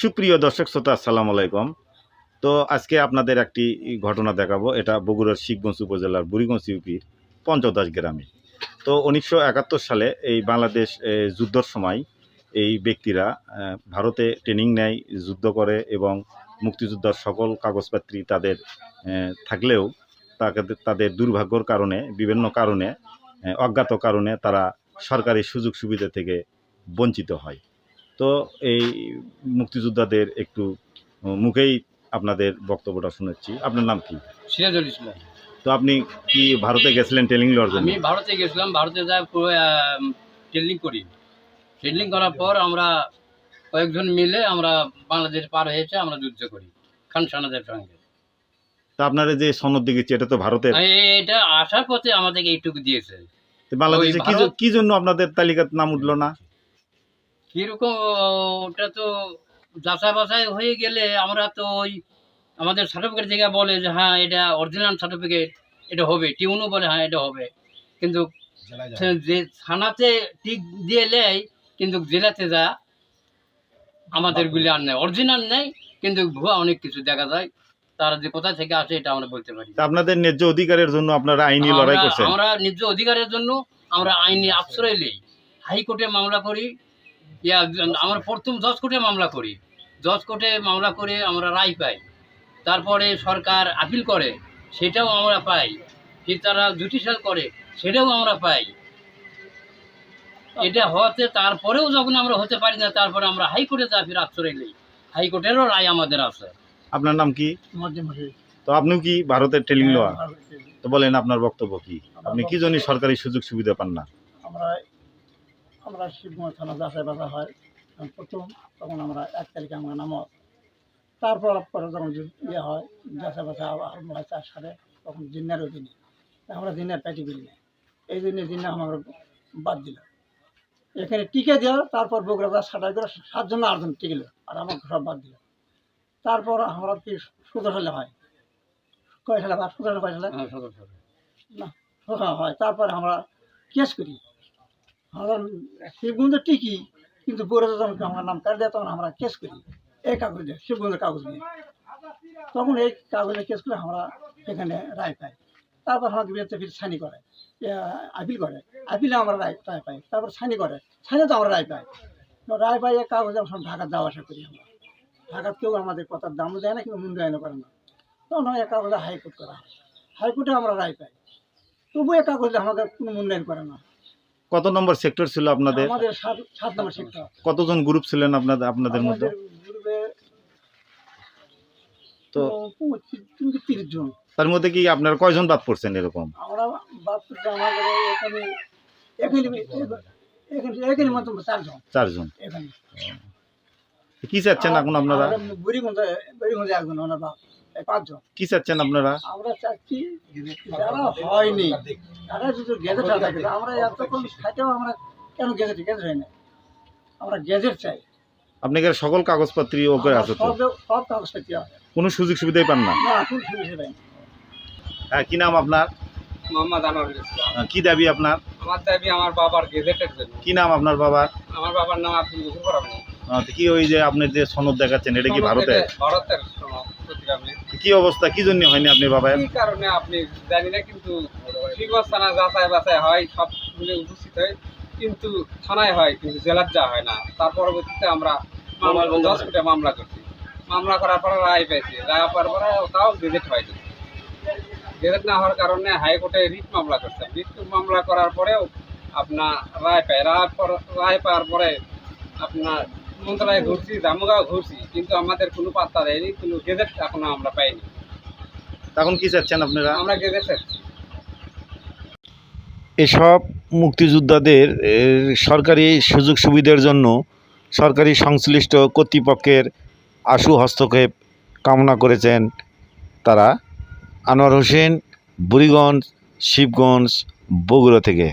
সুপ্রিয় দর্শক শ্রোতা, আসসালামু আলাইকুম। তো আজকে আপনাদের একটি ঘটনা দেখাবো। এটা বগুড়ার শিখগঞ্জ উপজেলার বুড়িগঞ্জ ইউপির পঞ্চদাস গ্রামে। তো উনিশশো একাত্তর সালে এই বাংলাদেশ যুদ্ধর সময় এই ব্যক্তিরা ভারতে ট্রেনিং নেয়, যুদ্ধ করে এবং মুক্তিযোদ্ধার সকল কাগজপত্রী তাদের থাকলেও তাকে, তাদের দুর্ভাগ্যর কারণে, বিভিন্ন কারণে অজ্ঞাত কারণে তারা সরকারি সুযোগ সুবিধা থেকে বঞ্চিত হয়। তো এই মুক্তিযোদ্ধাদের একটু মুখেই আপনাদের বক্তব্যটা শুনেছি। আপনার নাম কি? সিরাজুল ইসলাম। তো আপনি কি ভারতে গেছিলেন ট্রেনিং জন্য? আমি ভারতে গেছিলাম ভারতে পুরো ট্রেনিং করি। ট্রেনিং করার পর আমরা কয়েকজন মিলে আমরা বাংলাদেশ পার হয়েছে আমরা যুদ্ধ করি খান সানাদের সঙ্গে। তা আপনারা যে সনদ দিয়েছে এটা তো ভারতের। এটা আসার পথে আমাদেরকে এইটুকু দিয়েছে। বাংলাদেশে কি কি জন্য আপনাদের তালিকার নাম উঠল না? কীরকম ওটা তো যাচাই বাছাই হয়ে গেলে আমরা তো ওই আমাদের সার্টিফিকেট থেকে বলে যে হ্যাঁ এটা অরিজিনাল সার্টিফিকেট এটা হবে। টিউনও বলে হ্যাঁ এটা হবে। কিন্তু যে থানাতে টিক দিয়ে নেয় কিন্তু জেলাতে যা আমাদের গুলি আর নেই। অরিজিনাল নেই কিন্তু ভুয়া অনেক কিছু দেখা যায়। তারা যে কোথা থেকে আসে এটা আমরা বলতে পারি আপনাদের ন্যায্য অধিকারের জন্য আপনারা আইনি লড়াই করছেন? আমরা নিজ অধিকারের জন্য আমরা আইনি আশ্রয় নেই। হাইকোর্টে মামলা করি ইয়া আমরা প্রথম জজ কোর্টে মামলা করি। জজ কোর্টে মামলা করে আমরা রায় পাই। তারপরে সরকার আপিল করে সেটাও আমরা পাই। ফির তারা জুডিশিয়াল করে সেটাও আমরা পাই। এটা হতে তারপরেও যখন আমরা হতে পারি না তারপরে আমরা হাইকোর্টে যা ফির আশ্রয় নেই। হাইকোর্টেরও রায় আমাদের আছে। আপনার নাম কি? তো আপনিও কি ভারতের ট্রেনিং নেওয়া তো বলেন আপনার বক্তব্য কি? আপনি কি জন্য সরকারি সুযোগ সুবিধা পান না? আমরা আমরা শিবগঞ্জ থানা যাচাই বাজা হয়। প্রথম তখন আমরা এক তারিখে আমরা নাম। তারপর পরে যখন ইয়ে হয় যাচাই বাজা আরম্ভ হয় চার সালে তখন জিন্নার অধীনে আমরা জিন্নার প্যাটি করি না। এই জন্য জিন্না আমার বাদ দিল। এখানে টিকে দেওয়া তারপর বগুড়া যা সাটাই করে সাতজন না আটজন টিকিল আর আমাকে সব বাদ দিল। তারপর আমরা কি সুদর হলে হয়? কয় সালে বা সুদর হলে কয় সালে। হ্যাঁ, সদর সদর। হ্যাঁ। তারপরে আমরা কেস করি। আমরা শিবগঞ্জ টিকি কিন্তু বড় যখন আমার নাম কাট দেয় তখন আমরা কেস করি। এই কাগজে, শিবগঞ্জের কাগজ নিয়ে তখন এই কাগজে কেস করে আমরা এখানে রায় পাই। তারপর আমাকে বিরুদ্ধে ফির ছানি করে আপিল করে। আপিলে আমরা রায় রায় পাই। তারপর ছানি করে। ছানি তো আমরা রায় পাই। রায় পাই এই কাগজে আমরা ঢাকা যাওয়া আসা করি আমরা। ঢাকার কেউ আমাদের কথার দামও দেয় না, কিন্তু মূল্যায়নও করে না। তখন এই কাগজে হাইকোর্ট করা হয়। হাইকোর্টে আমরা রায় পাই। তবু এই কাগজে আমাদের কোনো মূল্যায়ন করে না। কত নম্বর সেক্টর ছিল আপনাদের? আমাদের সাত সাত নম্বর সেক্টর। কতজন গ্রুপ ছিলেন আপনাদের আপনাদের মধ্যে? আমাদের গ্রুপে তো পঁচিশ থেকে তিরিশ জন। তার মধ্যে কি আপনারা কয়জন বাদ পড়ছেন এরকম? আমরা বাচ্চাটা আমাদের এখানে এখানে এখানে এখানে মাত্র চারজন। চারজন। এখানে। কি চাচ্ছেন এখন আপনারা? বুড়িগঞ্জে বুড়িগঞ্জে একজন ওনার বাপ। এই পাঁচজন। কি চাচ্ছেন আপনারা? আমরা চাচ্ছি যারা হয়নি তারা গেজেট থাকে আমরা এতক্ষণ থাকেও আমরা কেন গেজেট গেজেট হয় না। আমরা গেজেট চাই। আপনাদের সকল কাগজপত্র ওকে আছে তো? সব কোনো সুযোগ সুবিধাই পান না? কোন হ্যাঁ কি নাম আপনার? মোহাম্মদ আনোয়ারুল ইসলাম। কি দাবি আপনার? আমার দাবি আমার বাবার গেজেটের জন্য। কি নাম আপনার বাবার? আমার বাবার নাম কি ওই যে আপনি যে সনদ দেখাচ্ছেন এটা কি ভারতে ভারতের? কি অবস্থা? কি জন্য হয়নি আপনি বাবা এই কারণে আপনি জানি না, কিন্তু থানা যাচাই বাছাই হয় সবগুলো উপস্থিত হয়, কিন্তু থানায় হয়, কিন্তু জেলার যা হয় না। তার পরবর্তীতে আমরা দশ কোটি মামলা করছি। মামলা করার পরে রায় পেয়েছি। রায় পাওয়ার পরে তাও গেজেট হয়নি। গেজেট না হওয়ার কারণে হাইকোর্টে রিট মামলা করছে। রিট মামলা করার পরেও আপনার রায় পায়। রায় রায় পাওয়ার পরে আপনার মন্ত্রণালয়ে ঘুরছি জামুগাঁও ঘুরছি কিন্তু আমাদের কোনো পাত্তা দেয়নি কোনো গেজেট এখনও আমরা পাইনি। এখন কি চাচ্ছেন আপনারা? আমরা গেজেট চাচ্ছি। এসব মুক্তিযোদ্ধাদের সরকারি সুযোগ সুবিধার জন্য সরকারি সংশ্লিষ্ট কর্তৃপক্ষের আশু হস্তক্ষেপ কামনা করেছেন তারা। আনোয়ার হোসেন বুড়িগঞ্জ শিবগঞ্জ বগুড়া থেকে।